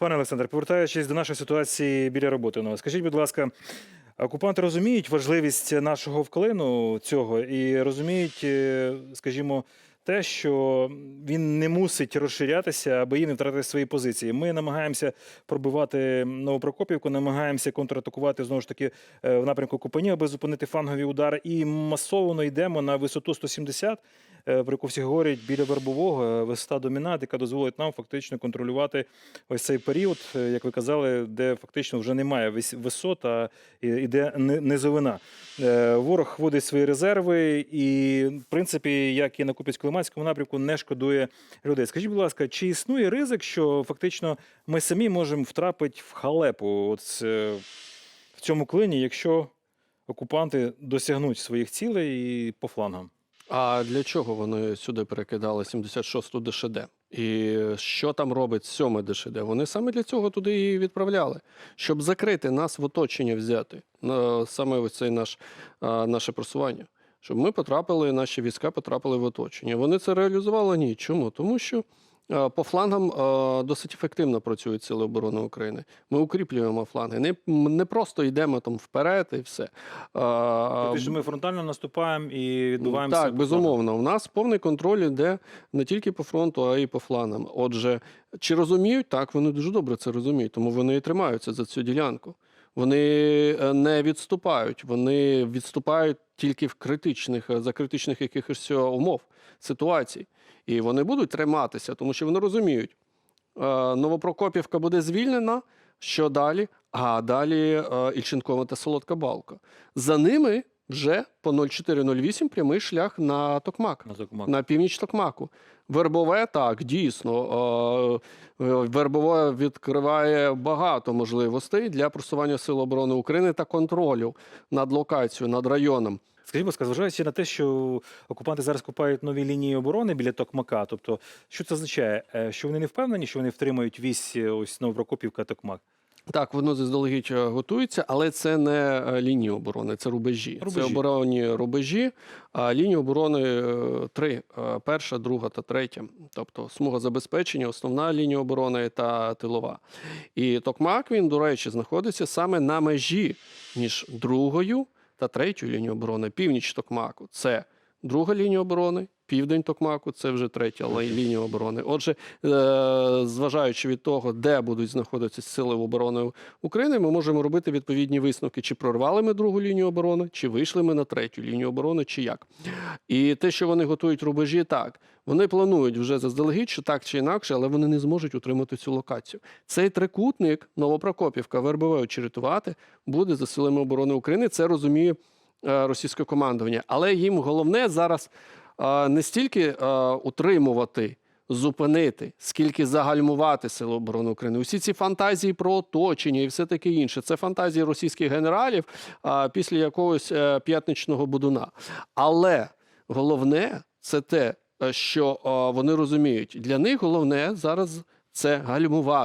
Пане Олександр, повертаючись до нашої ситуації біля роботи, ну, скажіть, будь ласка, окупанти розуміють важливість нашого вклину цього і розуміють, е, скажімо, те, що він не мусить розширятися, аби їм не втратити свої позиції. Ми намагаємося пробивати Новопрокопівку, намагаємося контратакувати знову ж таки е, в напрямку Купані, аби зупинити флангові удари. І масово йдемо на висоту 170, е, про яку всі говорять біля вербового, е, висота домінат, яка дозволить нам фактично контролювати ось цей період, е, як ви казали, де фактично вже немає вис- висот, а іде низовина. Е, Ворог вводить свої резерви, і в принципі, як і на Куп'янсько-Лиманському напрямку, не шкодує людей. Скажіть, будь ласка, чи існує ризик, що фактично ми самі можемо втрапити в халепу от, е, в цьому клині, якщо окупанти досягнуть своїх цілей і по флангам? А для чого вони сюди перекидали 76-ту ДШД? І що там робить 7 ДШД? Вони саме для цього туди її відправляли, щоб закрити нас в оточення взяти саме ось наш наше просування. Щоб ми потрапили, наші війська потрапили в оточення. Вони це реалізували? Ні. Чому? Тому що по флангам досить ефективно працюють сили оборони України. Ми укріплюємо фланги. Не, не просто йдемо там вперед і все. Тобто, що ми фронтально наступаємо і відбуваємося. так, безумовно. У нас повний контроль іде не тільки по фронту, а й по фланам. Отже, чи розуміють? Так, вони дуже добре це розуміють, тому вони і тримаються за цю ділянку. Вони е, не відступають, вони відступають тільки в критичних, е, за критичних якихось е, умов, ситуацій. І вони будуть триматися, тому що вони розуміють, Новопрокопівка буде звільнена. Що далі? А далі Ільченкова та Солодка Балка. За ними вже по 0408 прямий шлях на Токмак, На Токмак. на північ Токмаку. Вербове так, дійсно. е, е, Вербове відкриває багато можливостей для просування Сил оборони України та контролю над локацією, над районом. Скажіть, будь ласка, зважаючи на те, що окупанти зараз купають нові лінії оборони біля Токмака, тобто, що це означає? Е, Що вони не впевнені, що вони втримають вісь ось Новопрокопівка Токмак? Так, воно заздалегідь е, готується, але це не е, лінії оборони, це рубежі. Рубежі. Це оборонні рубежі. А лінії оборони е, три: перша, друга та третя. Тобто смуга забезпечення, основна лінія оборони та тилова. І Токмак він, до речі, знаходиться саме на межі між другою та третьою лінією оборони. Північ Токмаку це друга лінія оборони. Південь Токмаку це вже третя лі- лінія оборони. Отже, е, зважаючи від того, де будуть знаходитися сили оборони України, ми можемо робити відповідні висновки, чи прорвали ми другу лінію оборони, чи вийшли ми на третю лінію оборони, чи як. І те, що вони готують рубежі, так вони планують вже заздалегідь, що так чи інакше, але вони не зможуть утримати цю локацію. Цей трикутник Новопрокопівка, Вербове, Очеретувати буде за силами оборони України. Це розуміє е, російське командування. Але їм головне зараз не стільки утримувати. Зупинити, скільки загальмувати Сили оборони України. Усі ці фантазії про оточення і все таке інше. Це фантазії російських генералів після якогось е, п'ятничного будуна. Але головне це те, е, що вони розуміють. Для них головне зараз це гальмувати.